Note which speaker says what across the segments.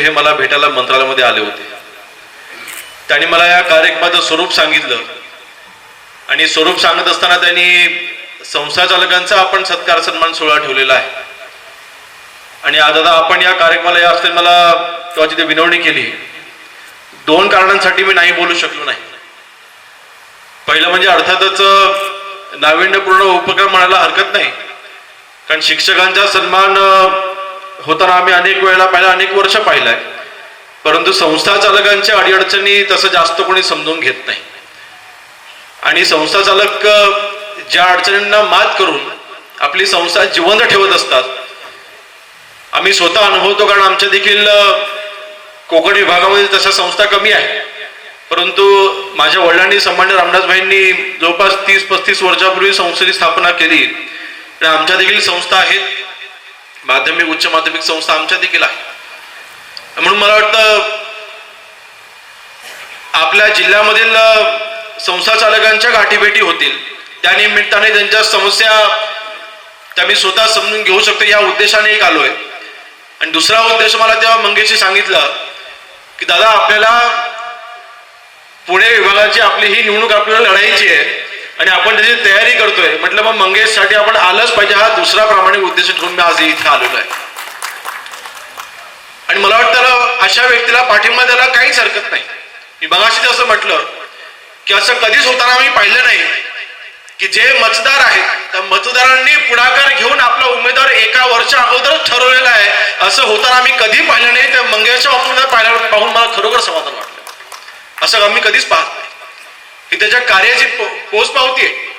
Speaker 1: हे मला भेटायला मंत्रालयामध्ये आले होते. त्यांनी मला या कार्यक्रमाचं स्वरूप सांगितलं. आणि स्वरूप सांगत असताना त्यांनी संस्था चालकांचा आपण सत्कार सन्मान सोहळा ठेवलेला आहे. आणि आज आता आपण या कार्यक्रमाला या असताना मला तेव्हा तिथे विनवणी केली. दोन कारणांसाठी मी नाही बोलू शकलो नाही. पहिलं म्हणजे अर्थातच नाविन्यपूर्ण उपक्रम म्हणायला हरकत नाही. कारण शिक्षकांचा सन्मान होताना आम्ही अनेक वेळेला पाहिला अनेक वर्ष पाहिलाय. परंतु संस्था चालकांच्या अडीअडचणी तसं जास्त कोणी समजून घेत नाही. आणि संस्था चालक ज्या अडचणींना मात करून आपली संस्था जिवंत ठेवत असतात. आम्ही स्वतः अनुभवतो कारण आमच्या देखील कोकण विभागामध्ये तशा संस्था कमी आहे परंतु माझ्या वडिलांनी सन्मान्य रामदासभाईंनी जवळपास तीस पस्तीस वर्षापूर्वी संस्थेची स्थापना केली. आणि आमच्या देखील संस्था आहेत. माध्यमिक उच्च माध्यमिक संस्था आमच्या देखील आहे म्हणून मला वाटतं आपल्या जिल्ह्यामधील संस्था चालकांच्या गाठीभेटी होतील. त्या निमित्ताने त्यांच्या समस्या त्या मी स्वतः समजून घेऊ शकतो या उद्देशाने एक आलोय. आणि दुसरा उद्देश मला तेव्हा मंगेशी सांगितलं की दादा आपल्याला पुणे विभागाची आपली ही निवडणूक आपल्याला लढायची आहे. आणि आपण त्याची तयारी करतोय. म्हटलं मग मंगेशसाठी आपण आलंच पाहिजे. हा दुसरा प्रामाणिक उद्देश ठेवून मी आज इथं आलेलो आहे. आणि मला वाटतं अशा व्यक्तीला पाठिंबा द्यायला काहीच हरकत नाही. मी मगाशी असं म्हटलं की असं कधीच होताना मी पाहिलं नाही की जे मतदार आहेत त्या मतदारांनी पुढाकार घेऊन आपला उमेदवार एका वर्षा अगोदर ठरवलेला आहे. असं होताना आम्ही कधी पाहिलं नाही. त्या मंगेशच्या बाबतीत पाहिलं पाहून मला खरोखर समाधान वाटलं. असं आम्ही कधीच पाहत ही की त्याच्या कार्याची पो- पोच पावती आहे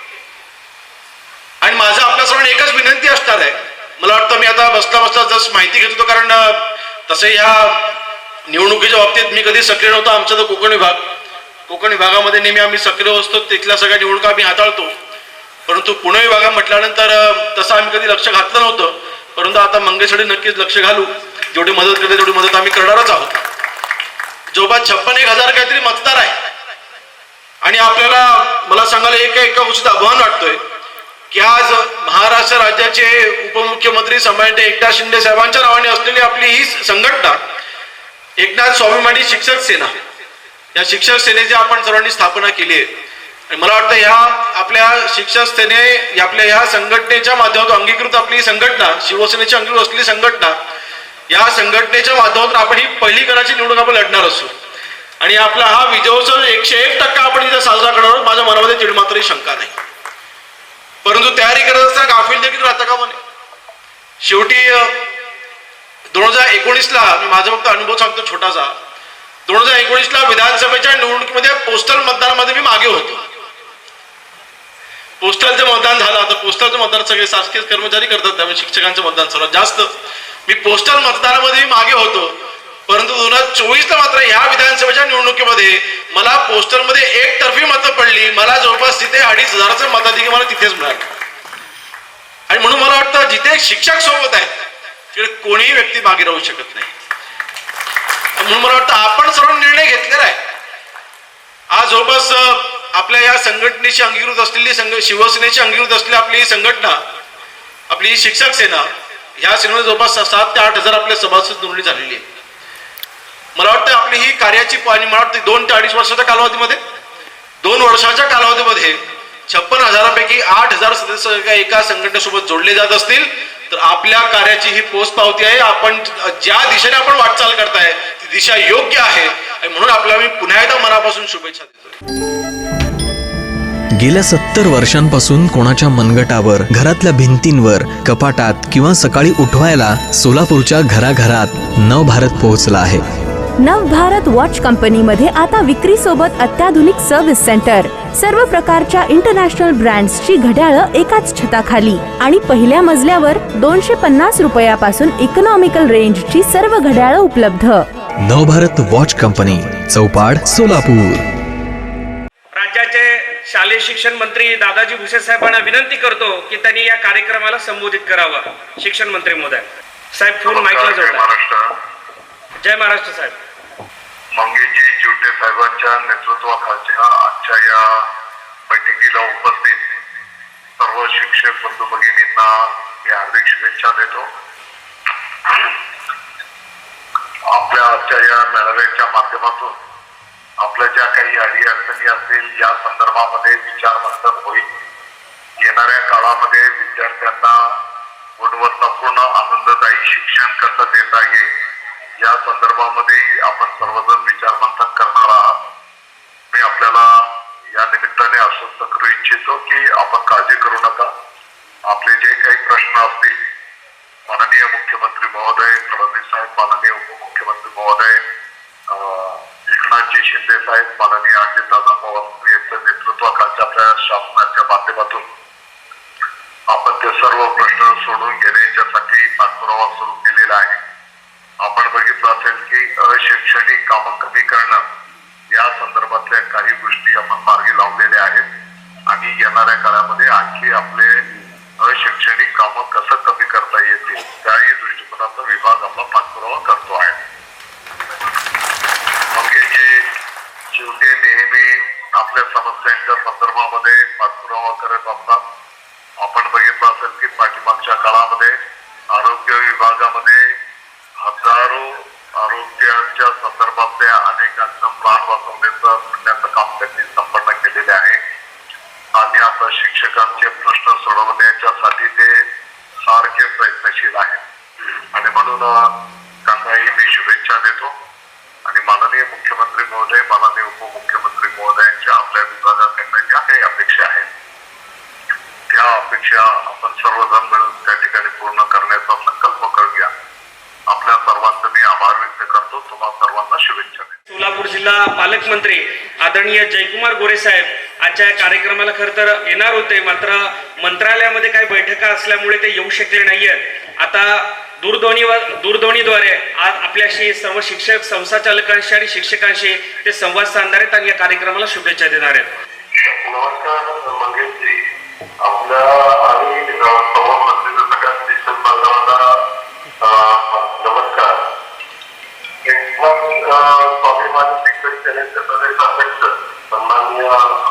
Speaker 1: आणि माझा आपल्या सर्वांना एकच विनंती असणार आहे. मला वाटतं मी आता बसता बसता जस्ट माहिती घेत होतो कारण तसे ह्या निवडणुकीच्या बाबतीत मी कधी सक्रिय नव्हतो आमचा तो कोकण विभाग. कोकण विभागामध्ये नेहमी आम्ही सक्रिय असतो तिथल्या सगळ्या निवडणुका आम्ही हाताळतो. परंतु पुणे विभागात म्हटल्यानंतर तसं आम्ही कधी लक्ष घातलं नव्हतं. परंतु आता मंगेशकडे नक्कीच लक्ष घालू. जेवढी मदत करते तेवढी मदत आम्ही करणारच आहोत. जवळपास छप्पन एक हजार काहीतरी मतदार आहे. आणि आपल्याला मला सांगायला एक एका गोष्टीत आव्हान वाटतोय की आज महाराष्ट्र राज्याचे उपमुख्यमंत्री सम्राट एकनाथ शिंदे साहेबांच्या नावाने असलेली आपली ही संघटना एकनाथ स्वाभिमानी शिक्षक सेना या शिक्षक सेनेची आपण सर्वांनी स्थापना केली आहे. आणि मला वाटतं ह्या आपल्या शिक्षक सेने या आपल्या ह्या संघटनेच्या माध्यमातून अंगीकृत आपली ही संघटना शिवसेनेची अंगीकृत असलेली संघटना या संघटनेच्या माध्यमातून आपण ही पहिली कराची निवडणूक आपण लढणार असू. आणि आपला हा विजयोत्सव एकशे एक टक्का आपण इथे साजरा करणार आहोत. माझ्या मनामध्ये तीड मात्रही शंका नाही. परंतु तयारी करत असताना गाफील देखील राहता का म्हणे शेवटी दोन हजार एकोणीसला मी माझा फक्त अनुभव सांगतो छोटासा. दोन हजार एकोणीसला विधानसभेच्या निवडणुकीमध्ये पोस्टल मतदानामध्ये मी मागे होतो. पोस्टलचं मतदान झालं. आता पोस्टलचं मतदान सगळे शासकीय कर्मचारी करतात. त्यामुळे शिक्षकांचं मतदान सर्वात जास्त. मी पोस्टल मतदानामध्ये मागे होतो. परंतु दोन हजार चोवीसला मात्र ह्या विधानसभेच्या निवडणुकीमध्ये मला पोस्टरमध्ये एक तर्फी मतं पडली. मला जवळपास तिथे अडीच हजाराचं मताधिकार मला तिथेच मिळालं. आणि म्हणून मला वाटतं जिथे शिक्षक सोबत आहेत तिकडे कोणीही व्यक्ती मागे राहू शकत नाही. म्हणून मला वाटतं आपण सर्व निर्णय घेतलेला आहे. आज जवळपास आपल्या या संघटनेची अंगीकृत असलेली संघ शिवसेनेची अंगीकृत असलेली आपली ही संघटना आपली शिक्षक सेना ह्या सेनेमध्ये जवळपास सात ते आठ हजार आपल्या सभासद नोंदणी झालेली आहे मला वाटतं आपली ही कार्याची पाणी मला वाटतं दोन ते अडीच वर्षाच्या कालावधीमध्ये दोन वर्षाच्या कालावधीमध्ये छप्पन हजारापैकी आठ हजार सदस्य एका- संघटनेसोबत जोडले जात असतील तर आपल्या कार्याची ही पोस्ट पावती आहे. आपण ज्या दिशेने आपण वाटचाल करताय ती दिशा योग्य आहे. आणि म्हणून आपल्याला मी पुन्हा एकदा मनापासून शुभेच्छा देतो.
Speaker 2: गेल्या सत्तर वर्षांपासून कोणाच्या मनगटावर घरातल्या भिंतींवर कपाटात किंवा सकाळी उठवायला सोलापूरच्या घराघरात नवभारत पोहोचला आहे.
Speaker 3: नवभारत वॉच कंपनीमध्ये आता विक्री सोबत अत्याधुनिक सर्व्हिस सेंटर सर्व प्रकारच्या इंटरनॅशनल ब्रँड्सची घड्याळं एकाच छताखाली. आणि पहिल्या मजल्यावर दोनशे पन्नास रुपयापासून इकॉनॉमिकल रेंजची सर्व घड्याळं उपलब्ध.
Speaker 2: Navbharat watch company Chaupad Solapur.
Speaker 4: राज्याचे शालेय शिक्षण मंत्री दादाजी भुसे साहेबांना विनंती करतो की त्यांनी या कार्यक्रमाला संबोधित करावं. शिक्षण मंत्री महोदय. साहेब फोन
Speaker 5: महाराष्ट्र.
Speaker 4: जय महाराष्ट्र साहेब.
Speaker 5: मंगेजी चिवटे साहेबांच्या नेतृत्वाखालच्या आजच्या या बैठकीला उपस्थित सर्व शिक्षक बंधू भगिनींना मी हार्दिक शुभेच्छा देतो. आपल्या आजच्या या मेळाव्याच्या माध्यमातून आपल्या ज्या काही अडी अडचणी असतील या संदर्भामध्ये विचार मंथन होईल. येणाऱ्या काळामध्ये विद्यार्थ्यांना गुणवत्तापूर्ण आनंददायी शिक्षण कसं देता येईल या संदर्भामध्ये आपण सर्वजण विचार मंथन करणार आहात. मी आपल्याला या निमित्ताने आश्वस्त करू इच्छितो की आपण काळजी करू नका. आपले जे काही प्रश्न असतील माननीय मुख्यमंत्री महोदय फडणवीस साहेब माननीय उपमुख्यमंत्री महोदय एकनाथजी शिंदे साहेब माननीय अजितदादा पवार यांच्या नेतृत्वाखालच्या आपल्या शासनाच्या माध्यमातून आपण ते सर्व प्रश्न सोडून घेण्याच्यासाठी पाठपुरावा सुरू केला आहे आपण बघितलं असेल शैक्षणिक कामं कमी करणं या संदर्भातल्या काही गोष्टी आपण मार्गी लावलेल्या आहेत. आणि येणाऱ्या काळामध्ये आणखी आपले अशैक्षणिक कामं कसं कमी करता येतील त्याही दृष्टिकोनाचा विभाग आपला पाठपुरावा करतो आहे. मंगेशजी शेवटी नेहमी आपल्या समस्यांच्या संदर्भामध्ये पाठपुरावा करत असतात. आपण बघितलं असेल की पाठीमागच्या काळामध्ये आरोग्य विभागामध्ये हजारो आरोग्याच्या संदर्भातल्या अनेकांचा प्राण वाचवण्याचं काम त्यांनी संपन्न केलेले आहे. आणि आता शिक्षकांचे प्रश्न सोडवण्याच्यासाठी ते सारखे प्रयत्नशील आहेत आणि म्हणून अं, त्यांनाही मी शुभेच्छा देतो आणि माननीय मुख्यमंत्री महोदय माननीय उपमुख्यमंत्री महोदयांच्या आपल्या विभागाकडनं ज्या काही अपेक्षा आहेत त्या अपेक्षा आपण सर्वजण मिळून त्या ठिकाणी पूर्ण करण्याचा संकल्प करूया आपल्या सर्वांचे मी आभार व्यक्त करतो तुम्हाला सर्वांना शुभेच्छा देतो
Speaker 4: सोलापूर जिल्हा पालकमंत्री आदरणीय जयकुमार गोरे साहेब आजच्या या कार्यक्रमाला खरं तर येणार होते मात्र मंत्रालयामध्ये काही बैठका असल्यामुळे ते येऊ शकले नाहीयेत. आता दूरध्वनीवर दूरध्वनीद्वारे आज आपल्याशी सर्व शिक्षक संस्थाचालकांशी आणि शिक्षकांशी ते संवाद साधणार आहेत आणि या कार्यक्रमाला शुभेच्छा देणार आहेत.
Speaker 5: नमस्कार शिक्षक सेनेचे प्रदेश अध्यक्ष